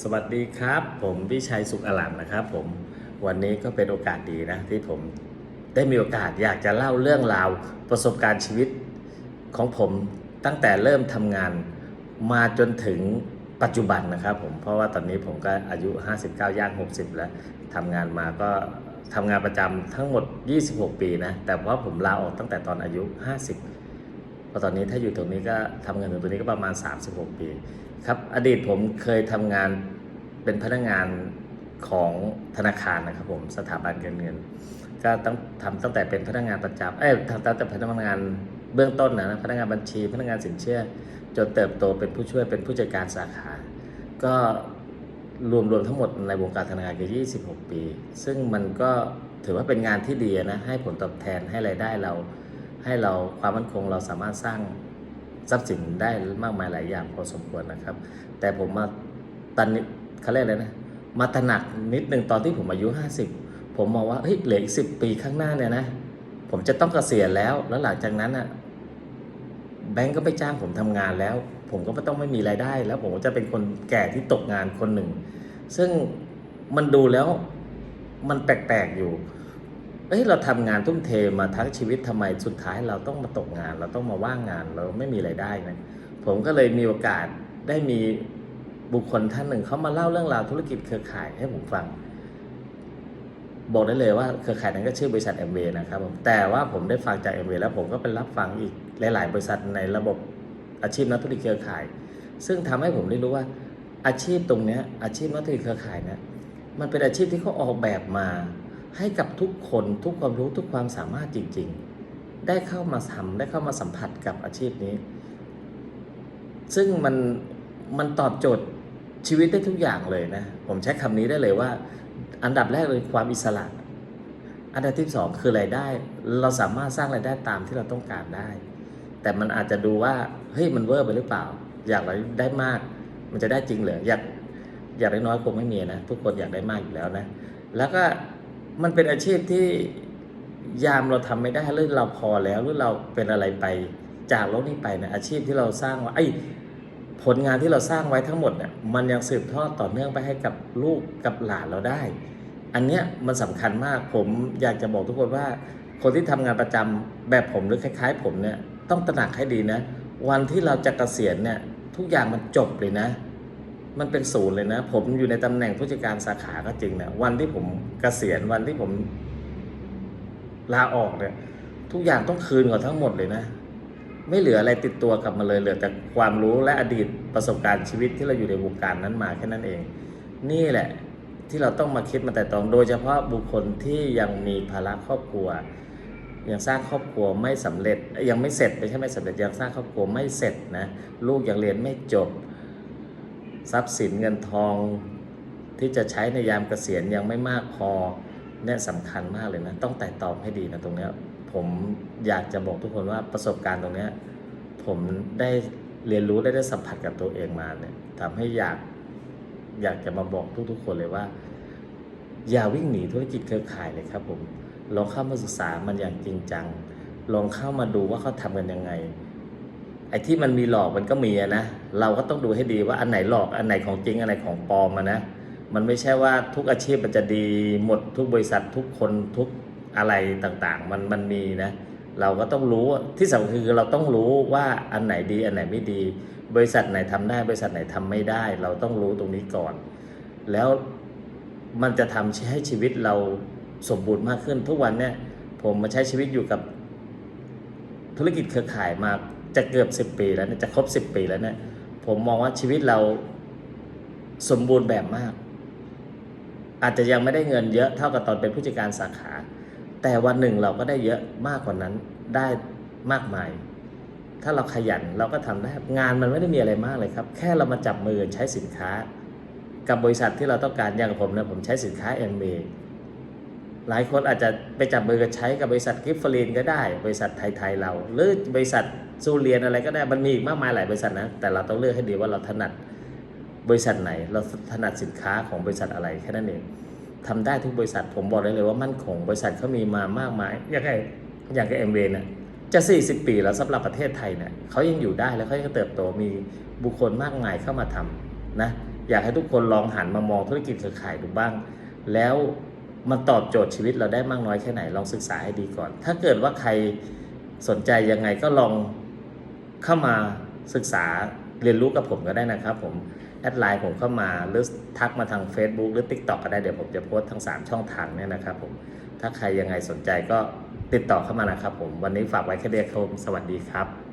สวัสดีครับ ผมวิชัยสุขอลันนะครับผมวันนี้ก็เป็นโอกาสดีนะที่ผมได้มีโอกาสอยากจะเล่าเรื่องราวประสบการณ์ชีวิตของผมตั้งแต่เริ่มทำงานมาจนถึงปัจจุบันนะครับผมเพราะว่าตอนนี้ผมก็อายุ 59 ย่าง 60 แล้วทำงานมาก็ทำงานประจำทั้งหมด 26 ปีนะแต่ว่าผมลาออกตั้งแต่ตอนอายุ 50 พอตอนนี้ถ้าอยู่ตรงนี้ก็ทำงานถึงตรงนี้ก็ประมาณ 36 ปีครับอดีตผมเคยทำงานเป็นพนักงานของธนาคารนะครับผมสถาบันการเงิน ก็ต้องทำตั้งแต่เป็นพนักงานประจำเอ้ยทำตั้งแต่พนักงานเบื้องต้นนะพนักงานบัญชี พนักงานสินเชื่อ จนเติบโตเป็นผู้ช่วยเป็นผู้จัดการสาขา ก็รวมรวมทั้งหมดในวงการธนาคารคือ26 ปี ซึ่งมันก็ถือว่าเป็นงานที่ดีนะให้ผลตอบแทนให้รายได้เรา ให้เราความมั่นคงเราสามารถสร้างทรัพย์สินได้มากมายหลายอย่างพอสมควรนะครับ แต่ผมมาตอนนี้เขาเรียกอะไรนะมาตระหนักนิดนึงตอนที่ผมอายุ 50 ผมมองว่าเฮ้ยเหลืออีกสิปีข้างหน้าเนี่ยนะผมจะต้องเกษียณแล้ว แล้วหลังจากนั้นอะแบงก์ก็ไม่จ้างผมทำงานแล้ว ผมก็ไม่ต้องไม่มีรายได้ แล้วผมก็จะเป็นคนแก่ที่ตกงานคนหนึ่ง ซึ่งมันดูแล้วมันแปลกๆอยู่ เอ้ยเราทำงานทุ่มเทมาทั้งชีวิตทำไมสุดท้ายเราต้องมาตกงาน เราต้องมาว่างงานเราไม่มีไรายได้นะผมก็เลยมีโอกาสได้มีบุคคลท่านหนึ่งเขามาเล่าเรื่องราวธุรกิจเครือข่ายให้ผมฟัง บอกได้เลยว่าเครือข่ายนั้นก็ชื่อบริษัทแอมเนะครับผมแต่ว่าผมได้ฟังจากแอมเแล้วผมก็ไปรับฟังอีกหลาย ๆ บริษัทในระบบอาชีพนักธุรกิจเครือข่าย ซึ่งทำให้ผมได้รู้ว่าอาชีพตรงเนี้ยอาชีพนักธุรกิจเครือข่ายเนี่ยมันเป็นอาชีพที่เขาออกแบบมา ให้กับทุกคนทุกความรู้ทุกความสามารถจริง ๆ ได้เข้ามาทำได้เข้ามาสัมผัสกับอาชีพนี้ ซึ่งมันมันตอบโจทย์ชีวิตได้ทุกอย่างเลยนะ ผมใช้คำนี้ได้เลยว่า อันดับแรกเลยความอิสระ อันดับที่สองคือรายได้ เราสามารถสร้างรายได้ตามที่เราต้องการได้ แต่มันอาจจะดูว่าเฮ้ยมันเวอร์ไปหรือเปล่า อยากได้มาก มันจะได้จริงเหรออยากอยากได้น้อยคงไม่มีนะทุกคนอยากได้มากอยู่แล้วนะ แล้วก็ มันเป็นอาชีพที่ยามเราทำไม่ได้หรือเราพอแล้วหรือเราเป็นอะไรไปจากโลกนี้ไปเนะอาชีพที่เราสร้างไว้ไอ้ผลงานที่เราสร้างไว้ทั้งหมดเนี่ยมันยังสืบทอดต่อเนื่องไปให้กับลูกกับหลานเราได้ อันเนี้ยมันสำคัญมากผมอยากจะบอกทุกคนว่า คนที่ทำงานประจำแบบผมหรือคล้าย ๆ ผมเนี่ยต้องตระหนักให้ดีนะ วันที่เราจะเกษียณเนี่ยทุกอย่างมันจบเลยนะ มันเป็นศูนย์เลยนะ ผมอยู่ในตำแหน่งผู้จัดการสาขาก็จริงนะวันที่ผมเกษียณวันที่ผมลาออกเนี่ยทุกอย่างต้องคืนก่อนทั้งหมดเลยนะ ไม่เหลืออะไรติดตัวกลับมาเลยเหลือแต่ความรู้และอดีตประสบการณ์ชีวิตที่เราอยู่ในวงการนั้นมาแค่นั้นเอง นี่แหละที่เราต้องมาคิดมาแต่ตองโดยเฉพาะบุคคลที่ยังมีภาระครอบครัว ยังสร้างครอบครัวไม่สำเร็จยังไม่เสร็จไม่ใช่ไม่สำเร็จยังสร้างครอบครัวไม่เสร็จนะลูกยังเรียนไม่จบ ทรัพย์สินเงินทองที่จะใช้ในยามเกษียณยังไม่มากพอเนี่ยสำคัญมากเลยนะ ต้องแต่ตองให้ดีนะตรงเนี้ยผมอยากจะบอกทุกคนว่าประสบการณ์ตรงเนี้ยผมได้เรียนรู้ได้ได้สัมผัสกับตัวเองมาเนี่ยทำให้อยากอยากจะมาบอกทุกๆคนเลยว่า อย่าวิ่งหนีธุรกิจเครือข่ายเลยครับผมลองเข้ามาศึกษามันอย่างจริงจังลองเข้ามาดูว่าเขาทำกันยังไง ไอ้ที่มันมีหลอกมันก็มีนะเราก็ต้องดูให้ดีว่าอันไหนหลอกอันไหนของจริงอันไหนของปลอมนะมันไม่ใช่ว่าทุกอาชีพมันจะดีหมดทุกบริษัททุกคนทุกอะไรต่างๆ มันมันมีนะ เราก็ต้องรู้ที่สำคัญคือเราต้องรู้ว่าอันไหนดีอันไหนไม่ดี บริษัทไหนทำได้ บริษัทไหนทำไม่ได้ เราต้องรู้ตรงนี้ก่อน แล้วมันจะทำให้ชีวิตเราสมบูรณ์มากขึ้นทุกวันเนี่ยผมมาใช้ชีวิตอยู่กับธุรกิจเครือข่ายมา จะเกือบสิบปีแล้วเนี่ยจะครบสิบปีแล้วเนี่ยผมมองว่าชีวิตเราสมบูรณ์แบบมาก อาจจะยังไม่ได้เงินเยอะเท่ากับตอนเป็นผู้จัดการสาขา แต่วันหนึ่งเราก็ได้เยอะมากกว่านั้นได้มากมาย ถ้าเราขยันเราก็ทำได้งานมันไม่ได้มีอะไรมากเลยครับ แค่เรามาจับมือใช้สินค้า กับบริษัทที่เราต้องการอย่างผมนะผมใช้สินค้าเอ็มเหลายคนอาจจะไปจับมือกันใช้กับบริษัทกิฟฟลีนก็ได้ บริษัทไทยๆเรา หรือบริษัทซูเรียนอะไรก็ได้มันมีอีกมากมายหลายบริษัทนะ แต่เราต้องเลือกให้ดีว่าเราถนัดบริษัทไหน เราถนัดสินค้าของบริษัทอะไรแค่นั้นเองทำได้ทุกบริษัทผมบอกได้เลยว่ามั่นคง บริษัทเขามีมามากมายอย่างไงอย่างกับเอ็มเวนี่ยจะ 40 ปีแล้วสำหรับประเทศไทยเนี่ยเขายังอยู่ได้แล้วเขายังเติบโตมีบุคคลมากมายเข้ามาทำนะอยากให้ทุกคนลองหันมามองธุรกิจเครือข่ายดูบ้าง แล้ว มันตอบโจทย์ชีวิตเราได้มากน้อยแค่ไหนลองศึกษาให้ดีก่อน ถ้าเกิดว่าใครสนใจยังไงก็ลองเข้ามาศึกษาเรียนรู้กับผมก็ได้นะครับ ผมแอดไลน์ผมเข้ามาหรือทักมาทาง Facebook หรือ TikTok ก็ได้เดี๋ยวผมจะโพสทั้ง 3 ช่องทางเนี่ยนะครับผมถ้าใครยังไงสนใจก็ติดต่อเข้ามานะครับผมวันนี้ฝากไว้แค่เดียวครับสวัสดีครับ